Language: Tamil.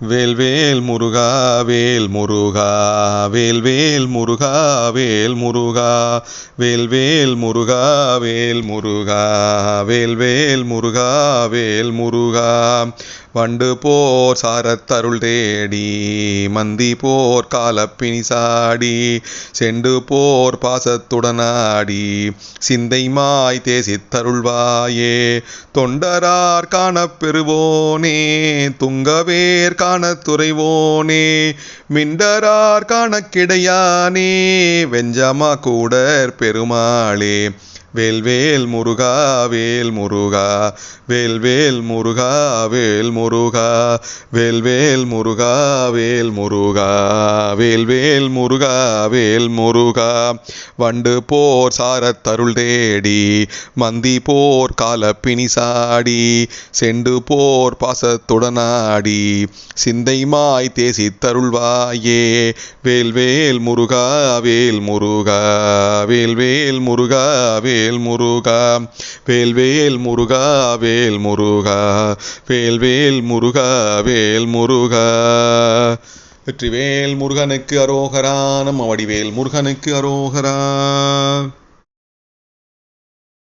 வேல்வேல் முருகா வேல் முருகா வேல்வேல் முருகா வேல் முருகா வேல்வேல் முருகா வேல் முருகா வேல்வேல் முருகா வேல் முருகா. வண்டு போர் சாரத்தருள் தேடி மந்தி போர் காலப்பினி சாடி செண்டு போர் பாசத்துடனாடி சிந்தைமாய் தேசித்தருள்வாயே தொண்டரார் காணப்பெறுவோனே துங்கவேர் காண துறைவோனே மிண்டரார் காணக் கிடையானே வெஞ்சமா கூடற் பெருமாளே. வேல்வேல் முருகா வேல் முருகா வேல்வேல் முருகா வேல் முருகா வேல்வேல் முருகா வேல் முருகா வேல்வேல் முருகா வேல் முருகா. வண்டு போர் சாரத்தருள் தேடி மந்தி போர் காலப்பினி சாடி செண்டு போர் பாசத்துடனாடி சிந்தைமாய் தேசி தருள்வாயே வேல்வேல் முருகா வேல் முருகா வேல்வேல் முருகா வேல் வேல் முருகா வேல்வேல் முருகா வேல் முருகா வேல்வேல் முருகா வேல் முருகா. வெற்றிவேல் முருகனுக்கு அரோகரா நம்ம வடிவேல் முருகனுக்கு அரோகரா.